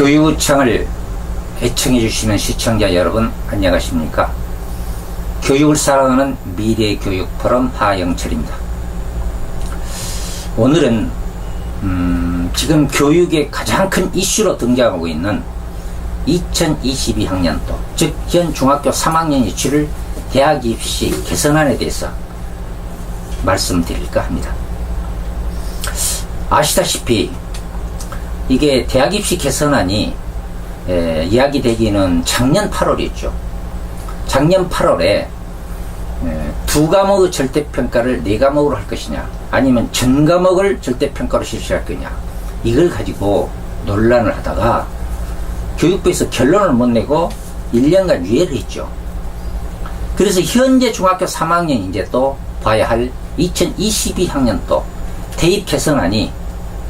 교육청을 애청해 주시는 시청자 여러분 안녕하십니까? 교육을 사랑하는 미래 교육 포럼 하영철입니다. 오늘은 음, 지금 교육의 가장 큰 이슈로 등장하고 있는 2022학년도 즉 현 중학교 3학년 유치를 대학 입시 개선안에 대해서 말씀드릴까 합니다. 아시다시피 이게 대학 입시 개선안이 에, 이야기 되기는 작년 8월이었죠. 작년 8월에 에, 두 과목의 절대평가를 네 과목으로 할 것이냐 아니면 전 과목을 절대평가로 실시할 거냐 이걸 가지고 논란을 하다가 교육부에서 결론을 못 내고 1년간 유예를 했죠. 그래서 현재 중학교 3학년 이제 또 봐야 할 2022학년도 대입 개선안이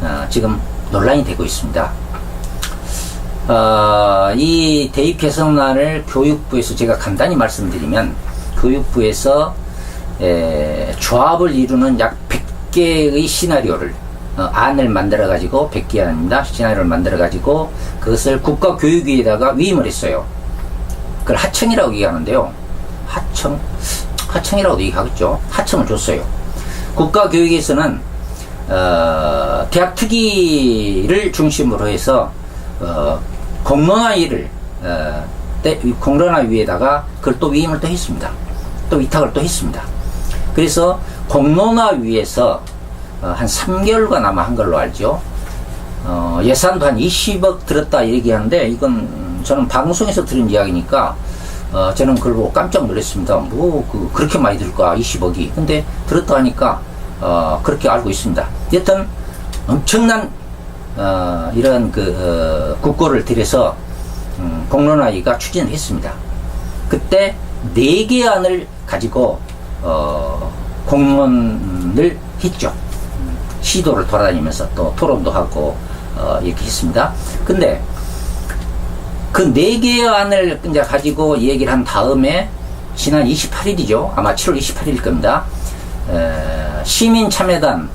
어, 지금 논란이 되고 있습니다. 어, 이 대입 개선안을 교육부에서 제가 간단히 말씀드리면 교육부에서 에, 조합을 이루는 약 100개의 시나리오를 어, 안을 만들어 가지고 100개 아닙니다. 시나리오를 만들어 가지고 그것을 국가교육위에다가 위임을 했어요. 그걸 하청이라고 얘기하는데요. 하청 하청이라고도 얘기하겠죠. 하청을 줬어요. 국가교육에서는 어, 대학 특위를 중심으로 해서 어, 공론화위를 어, 때, 공론화위에다가 그걸 또 위임을 또 했습니다. 또 위탁을 또 했습니다. 그래서 공론화위에서 어, 한 3개월간 아마 한 걸로 알죠. 어, 예산도 한 20억 들었다 얘기하는데 이건 저는 방송에서 들은 이야기니까 어, 저는 그걸 보고 깜짝 놀랐습니다. 뭐, 그, 그렇게 많이 들까? 20억이. 근데 들었다 하니까, 어, 그렇게 알고 있습니다. 여튼, 엄청난, 어, 이런 그, 어, 국고를 들여서, 음, 공론화위가 추진을 했습니다. 그때, 네 개 안을 가지고, 어, 공론을 했죠. 시도를 돌아다니면서 또 토론도 하고, 어, 이렇게 했습니다. 근데, 그 네 개의 안을 이제 가지고 얘기를 한 다음에 지난 28일이죠. 아마 7월 28일일 겁니다. 에, 시민 참여단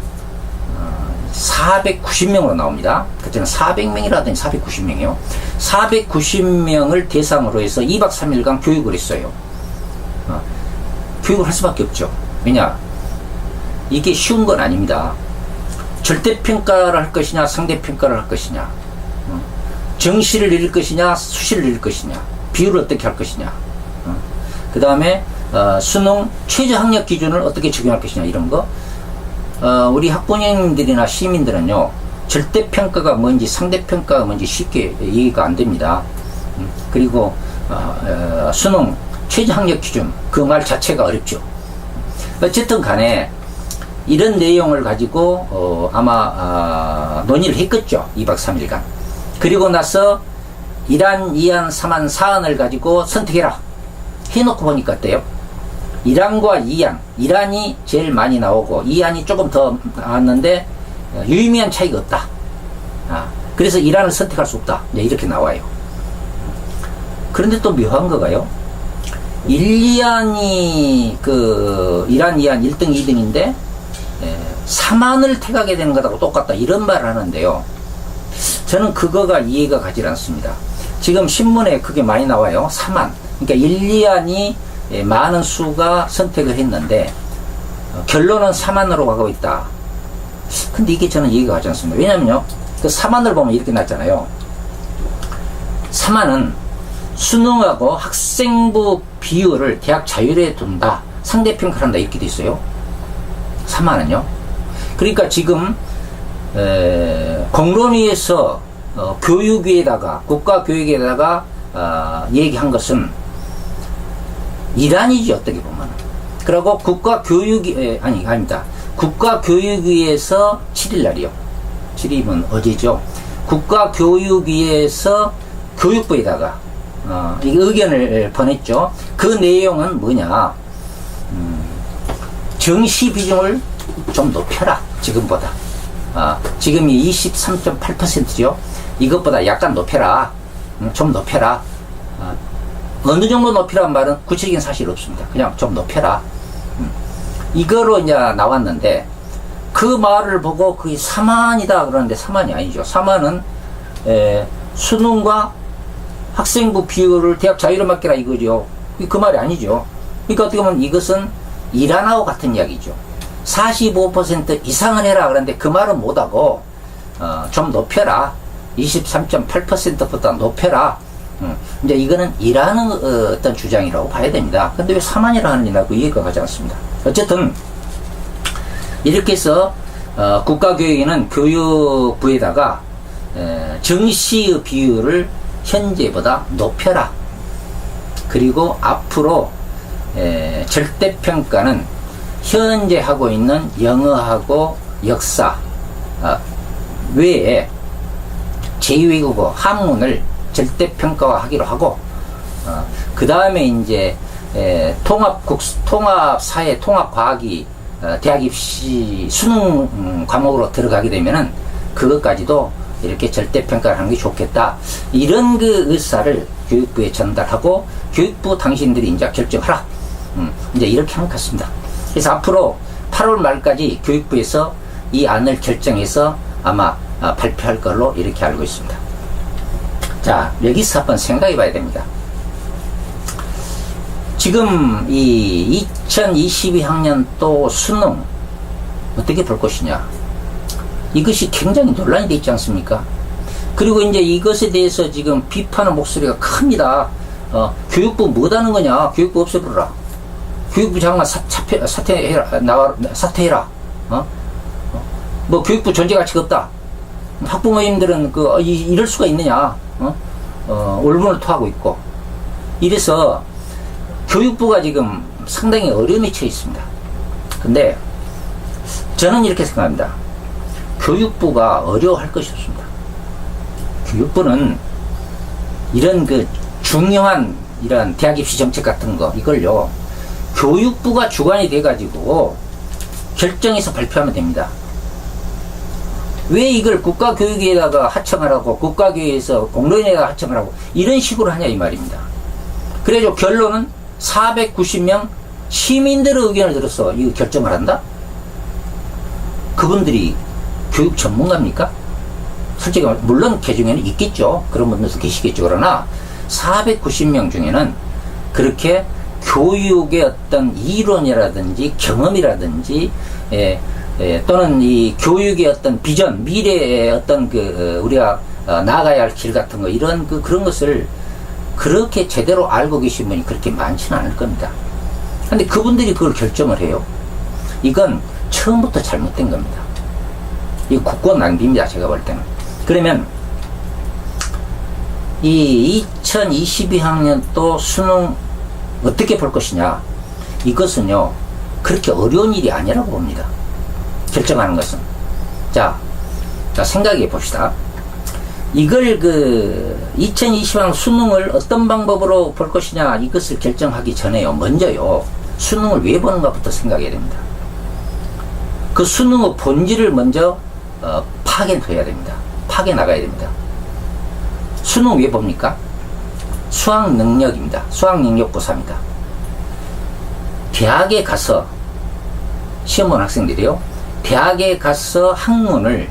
어, 490명으로 나옵니다. 그때는 400명이라더니 490명이요. 490명을 대상으로 해서 2박 3일간 교육을 했어요. 어, 교육을 할 수밖에 없죠. 왜냐? 이게 쉬운 건 아닙니다. 절대평가를 할 것이냐, 상대평가를 할 것이냐. 정시를 내릴 것이냐, 수시를 내릴 것이냐, 비율을 어떻게 할 것이냐, 어? 그 다음에 어, 수능 최저 학력 기준을 어떻게 적용할 것이냐 이런 거. 어, 우리 학부모님들이나 시민들은요 절대 평가가 뭔지 상대 평가가 뭔지 쉽게 이해가 안 됩니다. 음, 그리고 어, 어, 수능 최저 학력 기준 그 말 자체가 어렵죠. 어쨌든 간에 이런 내용을 가지고 어, 아마 아, 논의를 했겠죠. 2박 3일간. 그리고 나서 1안, 2안, 3안, 4안을 가지고 선택해라. 해놓고 보니까 어때요? 1안과 2안, 1안이 제일 많이 나오고 2안이 조금 더 나왔는데 어, 유의미한 차이가 없다. 아, 그래서 1안을 선택할 수 없다. 네, 이렇게 나와요. 그런데 또 묘한 거가요. 1, 2안이 그 1안, 2안 1등, 2등인데 3안을 택하게 되는 것하고 똑같다. 이런 말을 하는데요. 저는 그거가 이해가 가지 않습니다. 지금 신문에 그게 많이 나와요. 3안. 그러니까 1, 2안이 많은 수가 선택을 했는데 어, 결론은 3안으로 가고 있다. 근데 이게 저는 이해가 가지 않습니다. 왜냐면요. 그 3안을 보면 이렇게 났잖아요. 3안은 수능하고 학생부 비율을 대학 자율에 둔다. 상대평가를 한다. 이렇게 돼 있어요. 3안은요. 그러니까 지금 에, 공론위에서 어, 교육위에다가 국가교육에다가 어, 얘기한 것은 이란이지 어떻게 보면. 그리고 국가 교육위 에, 아니 아닙니다. 국가 교육위에서 7일 날이요. 7일이면 어제죠. 국가 교육위에서 교육부에다가 어, 이 의견을 보냈죠. 그 내용은 뭐냐. 음, 정시 비중을 좀 높여라 지금보다. 아, 지금이 23.8%죠. 이것보다 약간 높여라. 음, 좀 높여라. 아, 어느 정도 높이란 말은 구체적인 사실 없습니다. 그냥 좀 높여라. 음, 이거로 이제 나왔는데 그 말을 보고 그게 사만이다 그러는데 사만이 아니죠. 사만은 에, 수능과 학생부 비율을 대학 자유로 맡기라 이거죠. 그 말이 아니죠. 그러니까 어떻게 보면 이것은 이란하고 같은 이야기죠. 45% 이상을 해라 그러는데 그 말은 못하고 어, 좀 높여라. 23.8%보다 높여라. 음, 이제 이거는 이란의 어, 어떤 주장이라고 봐야 됩니다. 근데 왜 4만이라 하느냐 그 이해가 가지 않습니다. 어쨌든 이렇게 해서 어, 국가교육에는 교육부에다가 에, 정시의 비율을 현재보다 높여라. 그리고 앞으로 에, 절대평가는 현재 하고 있는 영어하고 역사 어, 외에 제2외국어 한문을 절대 평가화하기로 하고 어, 그 다음에 이제 에, 통합 국 통합 사회 통합 과학이 어, 대학 입시 수능 음, 과목으로 들어가게 되면은 그것까지도 이렇게 절대 평가를 하는 게 좋겠다. 이런 그 의사를 교육부에 전달하고 교육부 당신들이 이제 결정하라. 음, 이제 이렇게 것 같습니다. 그래서 앞으로 8월 말까지 교육부에서 이 안을 결정해서 아마 아, 발표할 걸로 이렇게 알고 있습니다. 자, 여기서 한번 생각해 봐야 됩니다. 지금 이 2022학년 또 수능 어떻게 볼 것이냐. 이것이 굉장히 논란이 되어 있지 않습니까? 그리고 이제 이것에 대해서 지금 비판의 목소리가 큽니다. 어, 교육부 못하는 거냐? 교육부 없애버려라. 교육부 장관 사, 사퇴, 사퇴해라. 나와, 사퇴해라. 어? 어? 뭐 교육부 존재 가치가 없다. 학부모님들은 그 어, 이, 이럴 수가 있느냐? 어? 어, 울분을 토하고 있고. 이래서 교육부가 지금 상당히 어려움에 처해 있습니다. 근데 저는 이렇게 생각합니다. 교육부가 어려워할 것이 없습니다. 교육부는 이런 그 중요한 이런 대학 입시 정책 같은 거 이걸요 교육부가 주관이 돼가지고 결정해서 발표하면 됩니다. 왜 이걸 국가교육에다가 하청을 하고 국가교육에서 공론에다가 하청을 하고 이런 식으로 하냐 이 말입니다. 그래서 결론은 490명 시민들의 의견을 들어서 이거 결정을 한다? 그분들이 교육 전문가입니까? 솔직히 말 물론 그 중에는 있겠죠. 그런 분들도 계시겠죠. 그러나 490명 중에는 그렇게 교육의 어떤 이론이라든지 경험이라든지 예, 예, 또는 이 교육의 어떤 비전, 미래의 어떤 그 어, 우리가 어, 나아가야 할 길 같은 거 이런 그 그런 것을 그렇게 제대로 알고 계신 분이 그렇게 많지는 않을 겁니다. 근데 그분들이 그걸 결정을 해요. 이건 처음부터 잘못된 겁니다. 이 국권 낭비입니다. 제가 볼 때는. 그러면 이 2022학년 또 수능 어떻게 볼 것이냐? 이것은요, 그렇게 어려운 일이 아니라고 봅니다. 결정하는 것은. 자, 자, 생각해 봅시다. 이걸 그 2020년 수능을 어떤 방법으로 볼 것이냐 이것을 결정하기 전에요. 먼저요. 수능을 왜 보는가부터 생각해야 됩니다. 그 수능의 본질을 먼저 어, 파견해야 됩니다. 파괴 나가야 됩니다. 수능 왜 봅니까? 수학 능력입니다. 수학 능력 고사입니다. 대학에 가서 시험 본 학생들이요. 대학에 가서 학문을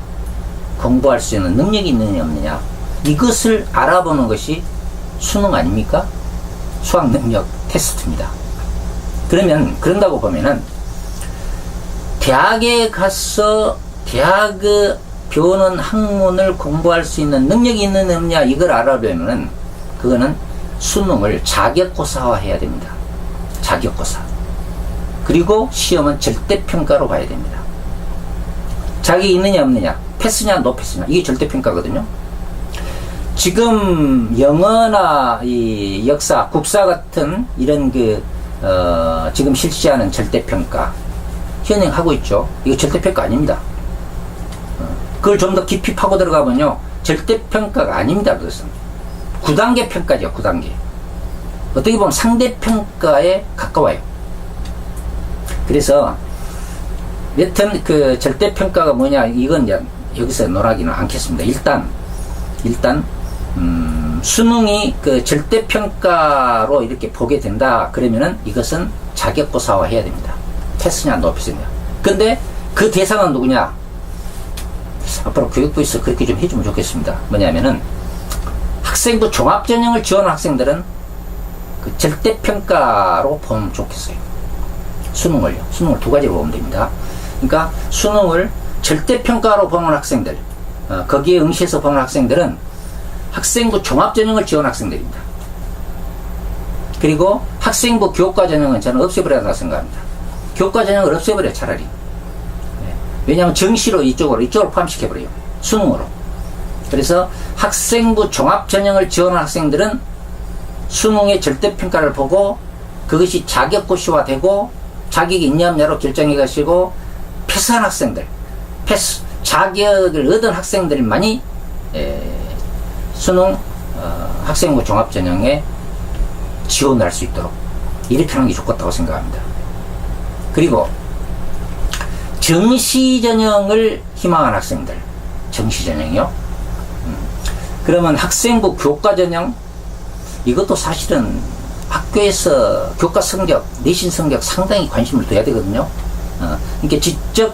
공부할 수 있는 능력이 있느냐 없느냐 이것을 알아보는 것이 수능 아닙니까? 수학 능력 테스트입니다. 그러면 그런다고 보면은 대학에 가서 대학의 배우는 학문을 공부할 수 있는 능력이 있느냐 없느냐 이걸 알아보면은 그거는 수능을 자격고사화 해야 됩니다. 자격고사. 그리고 시험은 절대평가로 봐야 됩니다. 자기 있느냐 없느냐 패스냐 노 패스냐 이게 절대평가거든요. 지금 영어나 이 역사, 국사 같은 이런 그 어, 지금 실시하는 절대평가 현행하고 있죠. 이거 절대평가 아닙니다. 어, 그걸 좀 더 깊이 파고 들어가면요. 절대평가가 아닙니다. 그것은. 9단계 평가죠. 9단계. 어떻게 보면 상대평가에 가까워요. 그래서 여튼 그 절대평가가 뭐냐 이건 이제 여기서 논하기는 않겠습니다. 일단 일단 음, 수능이 그 절대평가로 이렇게 보게 된다 그러면은 이것은 자격고사화 해야 됩니다. 패스냐 노패스냐. 근데 그 대상은 누구냐? 앞으로 교육부에서 그렇게 좀 해주면 좋겠습니다. 뭐냐면은 학생부 종합전형을 지원한 학생들은 그 절대평가로 보면 좋겠어요. 수능을요. 수능을 두 가지로 보면 됩니다. 그러니까 수능을 절대평가로 보는 학생들, 어, 거기에 응시해서 보는 학생들은 학생부 종합전형을 지원한 학생들입니다. 그리고 학생부 교과 전형은 저는 없애버려야 한다고 생각합니다. 교과 전형을 없애버려 차라리. 네. 왜냐하면 정시로 이쪽으로 이쪽으로 포함시켜버려요. 수능으로. 그래서 학생부 종합 전형을 지원한 학생들은 수능의 절대 평가를 보고 그것이 자격고시화 되고 자격이 있냐 없냐로 결정해 가시고 패스한 학생들, 패스, 자격을 얻은 학생들만이 에, 수능 어, 학생부 종합 전형에 지원할 수 있도록 이렇게 하는 게 좋겠다고 생각합니다. 그리고 정시 전형을 희망한 학생들, 정시 전형이요. 음, 그러면 학생부 교과 전형 이것도 사실은 학교에서 교과 성적, 내신 성적 상당히 관심을 둬야 되거든요. 어, 이렇게 직접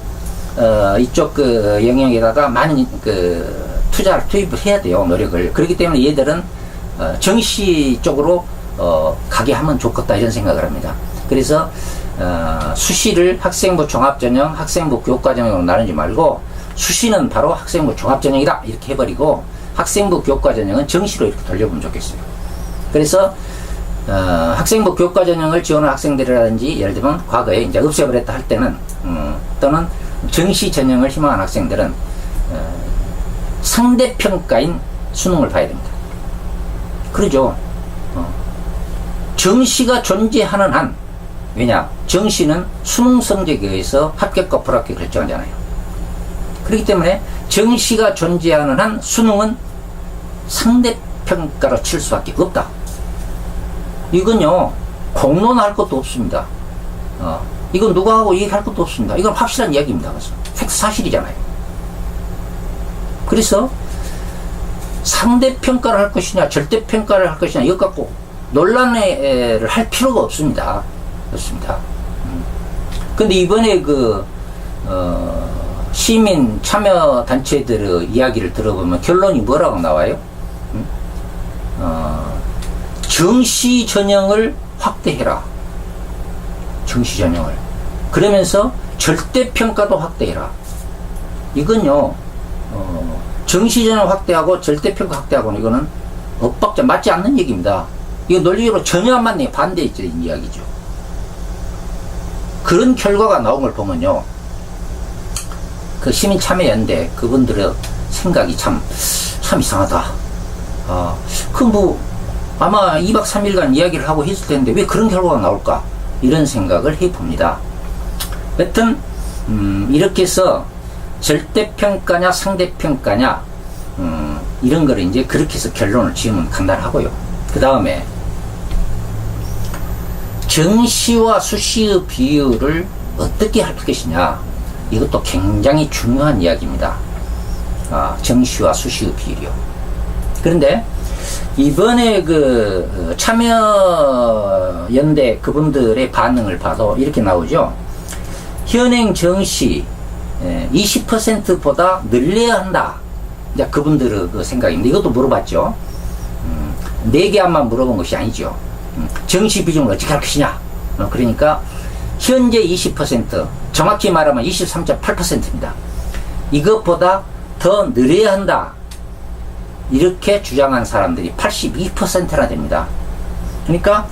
어, 이쪽 그 영역에다가 많은 그 투자를 투입을 해야 돼요 노력을. 그렇기 때문에 얘들은 어, 정시 쪽으로 어, 가게 하면 좋겠다 이런 생각을 합니다. 그래서 어, 수시를 학생부 종합전형, 학생부 교과전형으로 나누지 말고 수시는 바로 학생부 종합전형이다 이렇게 해버리고 학생부 교과 전형은 정시로 이렇게 돌려보면 좋겠어요. 그래서 어, 학생부 교과 전형을 지원한 학생들이라든지 예를 들면 과거에 이제 없애버렸다 할 때는 음, 또는 정시 전형을 희망한 학생들은 어, 상대 평가인 수능을 봐야 됩니다. 그러죠. 어, 정시가 존재하는 한 왜냐 정시는 수능 성적에 의해서 합격과 불합격 결정하잖아요. 그렇기 때문에 정시가 존재하는 한 수능은 상대평가로 칠 수밖에 없다. 이건요 공론할 것도 없습니다. 어, 이건 누구하고 얘기할 것도 없습니다. 이건 확실한 이야기입니다. 그래서 팩트 사실이잖아요. 그래서 상대평가를 할 것이냐 절대평가를 할 것이냐 이것 갖고 논란을 할 필요가 없습니다. 그렇습니다. 음. 근데 이번에 그, 어, 시민 참여 단체들의 이야기를 들어보면 결론이 뭐라고 나와요? 음? 어, 정시 전형을 확대해라. 정시 전형을. 그러면서 절대 평가도 확대해라. 이건요, 어, 정시 전형 확대하고 절대 평가 확대하고는 이거는 엇박자 맞지 않는 얘기입니다. 이거 논리적으로 전혀 안 맞네. 반대적인 이야기죠. 그런 결과가 나온 걸 보면요. 그 시민 참여연대 그분들의 생각이 참, 참 이상하다. 아, 그 뭐, 아마 2박 3일간 이야기를 하고 했을 텐데 왜 그런 결과가 나올까? 이런 생각을 해 봅니다. 여튼, 음, 이렇게 해서 절대평가냐 상대평가냐, 음, 이런 거를 이제 그렇게 해서 결론을 지으면 간단하고요. 그 다음에, 정시와 수시의 비율을 어떻게 할 것이냐 이것도 굉장히 중요한 이야기입니다. 아, 정시와 수시의 비율이요. 그런데 이번에 그 참여 연대 그분들의 반응을 봐도 이렇게 나오죠. 현행 정시 20%보다 늘려야 한다. 이제 그분들의 그 생각입니다. 이것도 물어봤죠. 음, 4개 안만 물어본 것이 아니죠. 정시 비중을 어떻게 할 것이냐. 어, 그러니까 현재 20% 정확히 말하면 23.8%입니다. 이것보다 더 늘려야 한다. 이렇게 주장한 사람들이 82%나 됩니다. 그러니까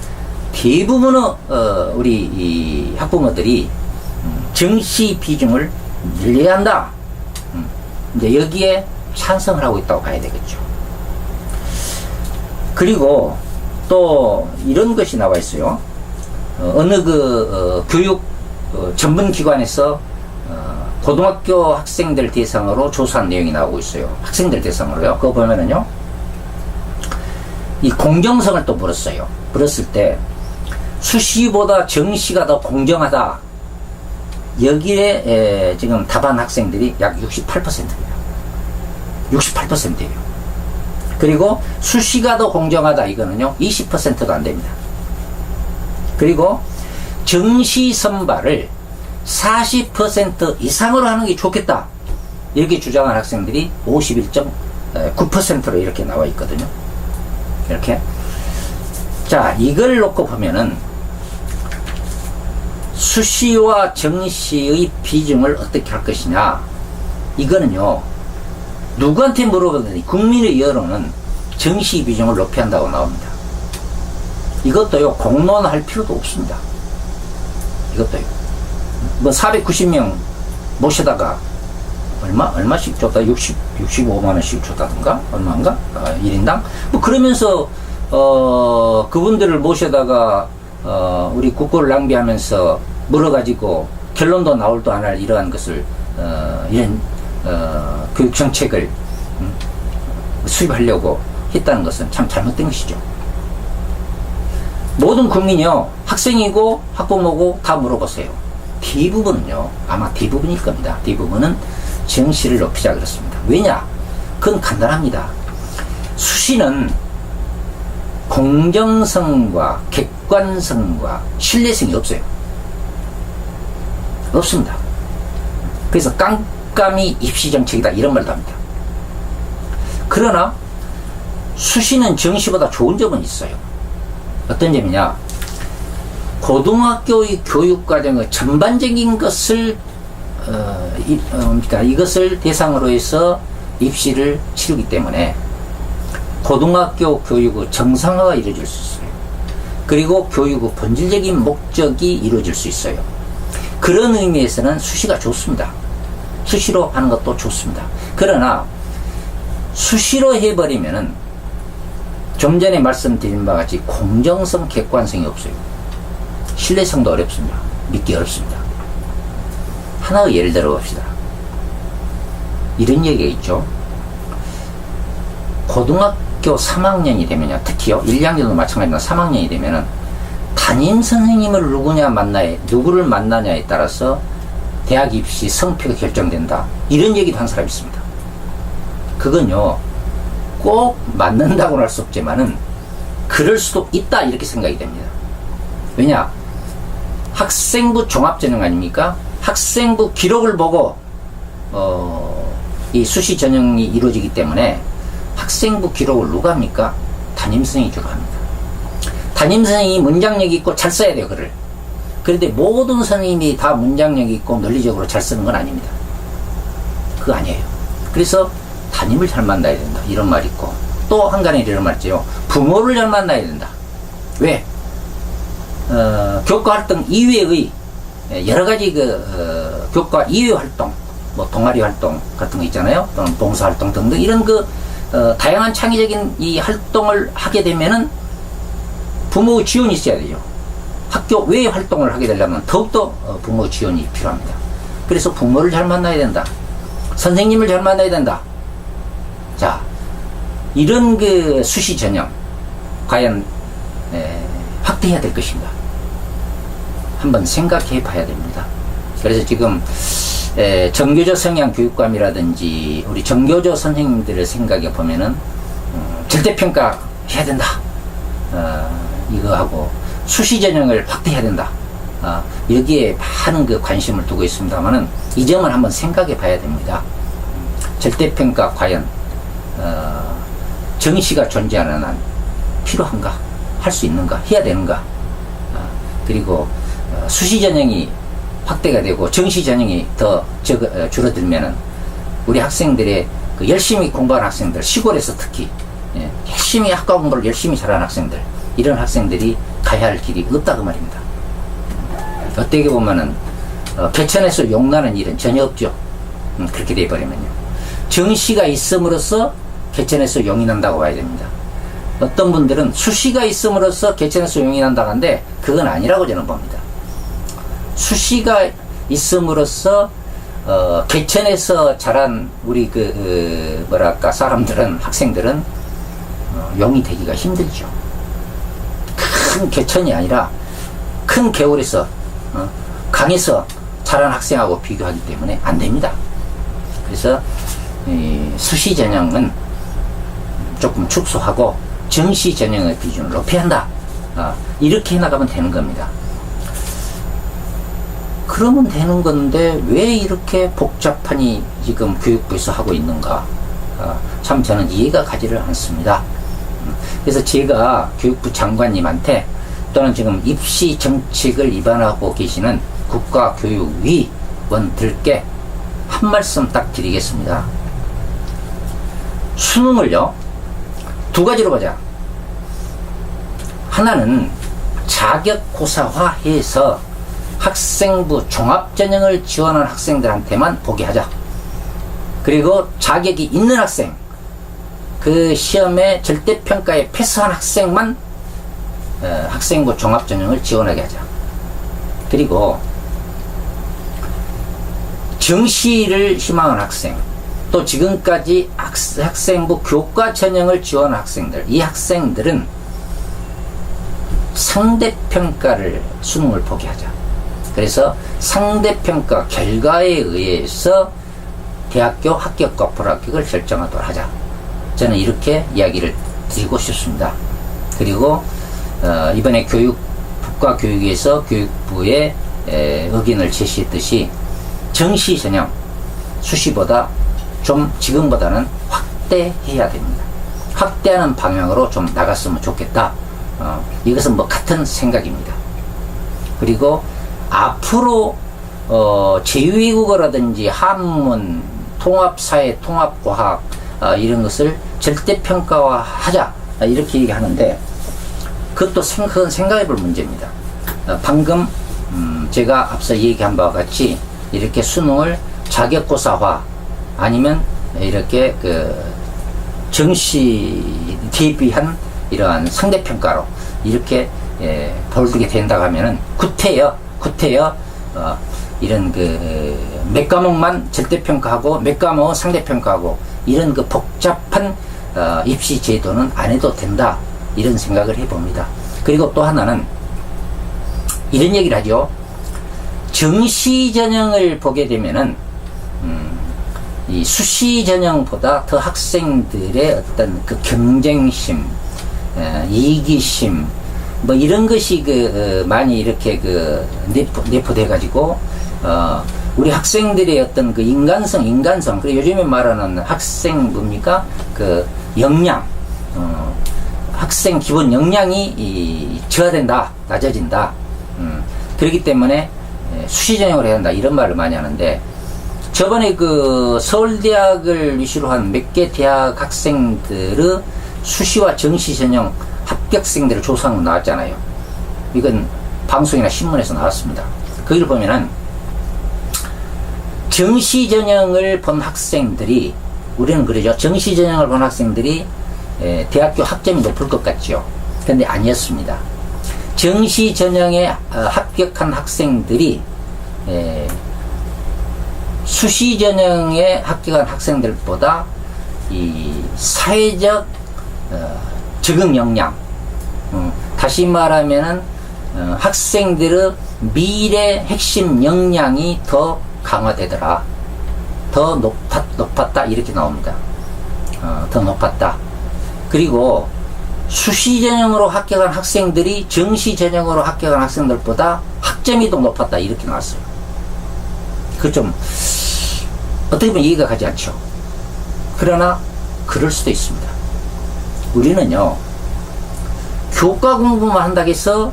대부분의 어, 우리 학부모들이 음, 정시 비중을 늘려야 한다. 음, 이제 여기에 찬성을 하고 있다고 봐야 되겠죠. 그리고 또 이런 것이 나와 있어요. 어, 느그 어, 교육 어, 전문 기관에서 어, 고등학교 학생들 대상으로 조사한 내용이 나오고 있어요. 학생들 대상으로요. 그거 보면은요. 이 공정성을 또 물었어요. 물었을 때 수시보다 정시가 더 공정하다. 여기에 에, 지금 답한 학생들이 약 68%예요. 68%예요. 그리고 수시가 더 공정하다 이거는요 20%도 안 됩니다. 그리고 정시 선발을 40% 이상으로 하는 게 좋겠다. 이렇게 주장한 학생들이 51.9%로 이렇게 나와 있거든요. 이렇게. 자, 이걸 놓고 보면은 수시와 정시의 비중을 어떻게 할 것이냐. 이거는요, 누구한테 물어보든지 국민의 여론은 정시 비중을 높여야 한다고 나옵니다. 이것도요, 공론할 필요도 없습니다. 이것도요. 뭐 490명 모셔다가 얼마 얼마씩 줬다 60 65만 원씩 줬다든가 얼마인가 아, 1인당 뭐 그러면서 어 그분들을 모셔다가 어 우리 국고를 낭비하면서 물어가지고 결론도 나올도 안 할 이러한 것을 어 이런 어 교육 정책을 음, 수입하려고 했다는 것은 참 잘못된 것이죠. 모든 국민이요 학생이고 학부모고 다 물어보세요. 대부분은요 아마 대부분일 겁니다. 대부분은 정시를 높이자 그렇습니다. 왜냐? 그건 간단합니다. 수시는 공정성과 객관성과 신뢰성이 없어요. 없습니다. 그래서 깜깜이 입시 정책이다 이런 말도 합니다. 그러나 수시는 정시보다 좋은 점은 있어요. 어떤 점이냐? 고등학교의 교육 과정의 전반적인 것을 어, 이, 어, 그러니까 이것을 대상으로 해서 입시를 치르기 때문에 고등학교 교육의 정상화가 이루어질 수 있어요. 그리고 교육의 본질적인 목적이 이루어질 수 있어요. 그런 의미에서는 수시가 좋습니다. 수시로 하는 것도 좋습니다. 그러나 수시로 해버리면은 좀 전에 말씀드린 바와 같이 공정성, 객관성이 없어요. 신뢰성도 어렵습니다. 믿기 어렵습니다. 하나의 예를 들어 봅시다. 이런 얘기가 있죠. 고등학교 3학년이 되면요. 특히요. 1, 2학년도 마찬가지로 3학년이 되면은 담임 선생님을 누구냐 만나에, 누구를 만나냐에 따라서 대학 입시 성표가 결정된다. 이런 얘기도 한 사람이 있습니다. 그건요. 꼭 맞는다고는 할 수 없지만은 그럴 수도 있다. 이렇게 생각이 됩니다. 왜냐? 학생부 종합전형 아닙니까? 학생부 기록을 보고 어, 이 수시 전형이 이루어지기 때문에 학생부 기록을 누가 합니까? 담임 선생이 주로 합니다. 담임 선생이 문장력 있고 잘 써야 돼요, 글을. 그런데 모든 선생님이 다 문장력 있고 논리적으로 잘 쓰는 건 아닙니다. 그거 아니에요. 그래서 담임을 잘 만나야 된다. 이런 말이 있고. 또 한간에 이런 말 있죠. 부모를 잘 만나야 된다. 왜? 어, 교과 활동 이외의 여러 가지 그 어, 교과 이외 활동, 뭐 동아리 활동 같은 거 있잖아요. 또는 봉사 활동 등등 이런 그 어, 다양한 창의적인 이 활동을 하게 되면은 부모의 지원이 있어야 되죠. 학교 외 활동을 하게 되려면 더욱더 어, 부모 지원이 필요합니다. 그래서 부모를 잘 만나야 된다. 선생님을 잘 만나야 된다. 자, 이런 그 수시 전형 과연 에, 확대해야 될 것인가? 한번 생각해 봐야 됩니다. 그래서 지금 에, 정교조 성향 교육감이라든지 우리 정교조 선생님들을 생각해 보면은 음, 절대평가 해야 된다. 어, 이거 하고 수시 전형을 확대해야 된다. 어, 여기에 많은 그 관심을 두고 있습니다만은 이 점을 한번 생각해 봐야 됩니다. 절대평가 과연 어, 정시가 존재하는 한 필요한가? 할 수 있는가? 해야 되는가? 어, 그리고 어, 수시 전형이 확대가 되고 정시 전형이 더 적어, 어, 줄어들면은 우리 학생들의 그 열심히 공부하는 학생들 시골에서 특히 예, 열심히 학과 공부를 열심히 잘하는 학생들 이런 학생들이 가야 할 길이 없다고 말입니다. 어떻게 보면은 어, 개천에서 용나는 일은 전혀 없죠. 음, 그렇게 돼버리면요. 정시가 있음으로써 개천에서 용이 난다고 봐야 됩니다. 어떤 분들은 수시가 있음으로써 개천에서 용이 난다고 하는데 그건 아니라고 저는 봅니다. 수시가 있음으로써 어, 개천에서 자란 우리 그, 그 뭐랄까 사람들은 학생들은 어, 용이 되기가 힘들죠. 큰 개천이 아니라 큰 개울에서 어, 강에서 자란 학생하고 비교하기 때문에 안 됩니다. 그래서 이 수시 전형은 조금 축소하고 정시 전형의 비중을 높여야 한다. 어, 이렇게 나가면 되는 겁니다. 그러면 되는 건데 왜 이렇게 복잡하니 지금 교육부에서 하고 있는가? 어, 참 저는 이해가 가지를 않습니다. 음, 음, 그래서 제가 교육부 장관님한테 또는 지금 입시 정책을 위반하고 계시는 국가교육위 원들께 한 말씀 딱 드리겠습니다. 수능을요, 두 가지로 보자. 하나는 자격고사화해서 학생부 종합전형을 지원한 학생들한테만 보게 하자. 그리고 자격이 있는 학생, 그 시험에 절대평가에 패스한 학생만 어, 학생부 종합전형을 지원하게 하자. 그리고 정시를 희망한 학생, 또 지금까지 학, 학생부 교과 전형을 지원한 학생들, 이 학생들은 상대평가를 수능을 보게 하자. 그래서 상대평가 결과에 의해서 대학교 합격과 불합격을 결정하도록 하자. 저는 이렇게 이야기를 드리고 싶습니다. 그리고 어, 이번에 교육 국가교육에서 교육부에 에, 의견을 제시했듯이 정시 전형 수시보다 좀 지금보다는 확대해야 됩니다. 확대하는 방향으로 좀 나갔으면 좋겠다. 어, 이것은 뭐 같은 생각입니다. 그리고 앞으로 어, 제외국어라든지 한문, 통합사회, 통합과학 어, 이런 것을 절대평가화하자 어, 이렇게 얘기하는데 그것도 생, 그건 생각해 볼 문제입니다. 어, 방금 음, 제가 앞서 얘기한 바와 같이 이렇게 수능을 자격고사화 아니면 이렇게 그 정시 대비한 이러한 상대평가로 이렇게 예, 벌리게 된다고 하면은 구태여 구태여 어, 이런 그 몇 과목만 절대평가하고 몇 과목은 상대평가하고 이런 그 복잡한 어, 입시 제도는 안 해도 된다 이런 생각을 해봅니다. 그리고 또 하나는 이런 얘기를 하죠. 정시 전형을 보게 되면은 음, 이 수시 전형보다 더 학생들의 어떤 그 경쟁심, 에, 이기심, 뭐 이런 것이 그 어, 많이 이렇게 그 내포, 내포돼 가지고 어 우리 학생들의 어떤 그 인간성, 인간성, 그리고 요즘에 말하는 학생 뭡니까? 그 역량, 어, 학생 기본 역량이 이, 저하된다, 낮아진다. 음, 그렇기 때문에 수시 전형을 해야 한다. 이런 말을 많이 하는데 저번에 그 서울대학을 위시로 한 몇 개 대학 학생들의 수시와 정시 전형 합격생들을 조사한 거 나왔잖아요. 이건 방송이나 신문에서 나왔습니다. 거기를 보면은 정시 전형을 본 학생들이 우리는 그러죠. 정시 전형을 본 학생들이 에, 대학교 학점이 높을 것 같죠. 근데 아니었습니다. 정시 전형에 어, 합격한 학생들이 에, 수시 전형에 합격한 학생들보다 이 사회적 어, 적응 역량, 음, 다시 말하면은 어, 학생들의 미래 핵심 역량이 더 강화되더라. 더 높았, 높았다. 이렇게 나옵니다. 어, 더 높았다. 그리고 수시 전형으로 합격한 학생들이 정시 전형으로 합격한 학생들보다 학점이 더 높았다. 이렇게 나왔어요. 그 좀, 어떻게 보면 이해가 가지 않죠. 그러나, 그럴 수도 있습니다. 우리는요, 교과 공부만 한다고 해서,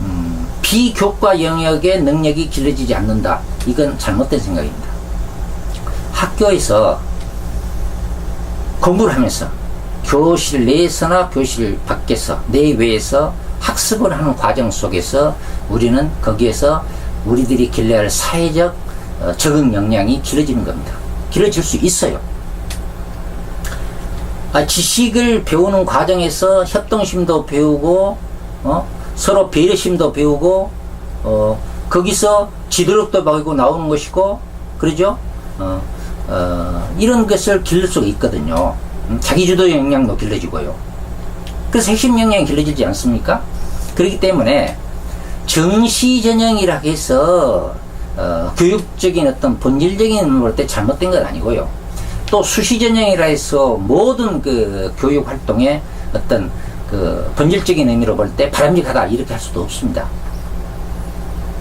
음, 비교과 영역의 능력이 길러지지 않는다. 이건 잘못된 생각입니다. 학교에서 공부를 하면서 교실 내에서나 교실 밖에서 내외에서 학습을 하는 과정 속에서 우리는 거기에서 우리들이 길러야 할 사회적 어, 적응 역량이 길어지는 겁니다. 길어질 수 있어요. 아, 지식을 배우는 과정에서 협동심도 배우고 어? 서로 배려심도 배우고 어, 거기서 지도력도 배우고 나오는 것이고 그러죠? 어, 어, 이런 것을 길를 수가 있거든요. 음, 자기주도 역량도 길러지고요. 그래서 핵심 역량이 길러지지 않습니까? 그렇기 때문에 정시 전형이라 해서 어, 교육적인 어떤 본질적인 볼때 잘못된 건 아니고요. 또 수시 전형이라 해서 모든 그 교육 활동에 어떤 그 본질적인 의미로 볼 때 바람직하다 이렇게 할 수도 없습니다.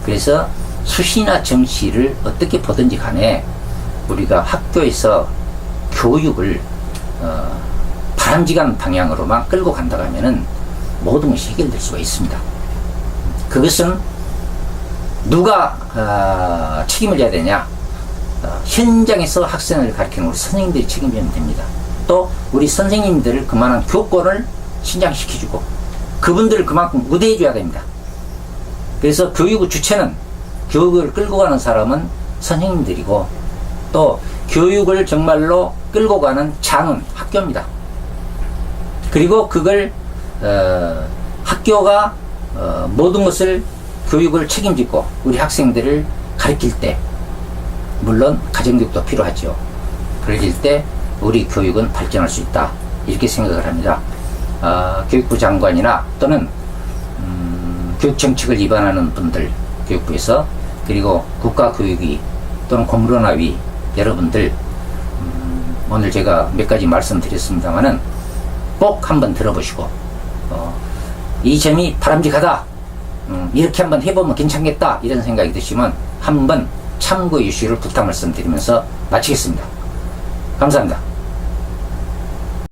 그래서 수시나 정시를 어떻게 보든지 간에 우리가 학교에서 교육을 어, 바람직한 방향으로만 끌고 간다고 하면은 모든 것이 해결될 수가 있습니다. 그것은 누가 아, 책임을 져야 되냐? 어, 현장에서 학생을 가르치는 우리 선생님들이 책임지면 됩니다. 또 우리 선생님들을 그만한 교권을 신장시켜주고 그분들을 그만큼 우대해줘야 됩니다. 그래서 교육의 주체는 교육을 끌고 가는 사람은 선생님들이고 또 교육을 정말로 끌고 가는 장은 학교입니다. 그리고 그걸 어, 학교가 어, 모든 것을 교육을 책임지고 우리 학생들을 가르칠 때 물론 가정교육도 필요하죠. 그럴 때 우리 교육은 발전할 수 있다 이렇게 생각을 합니다. 아, 교육부 장관이나 또는 음, 교육 정책을 위반하는 분들 교육부에서 그리고 국가교육위 또는 공론화위 여러분들 음, 오늘 제가 몇 가지 말씀드렸습니다만은 꼭 한번 들어보시고 어, 이 점이 바람직하다 음, 이렇게 한번 해보면 괜찮겠다 이런 생각이 드시면 한번 참고 이슈를 부탁 말씀드리면서 마치겠습니다. 감사합니다.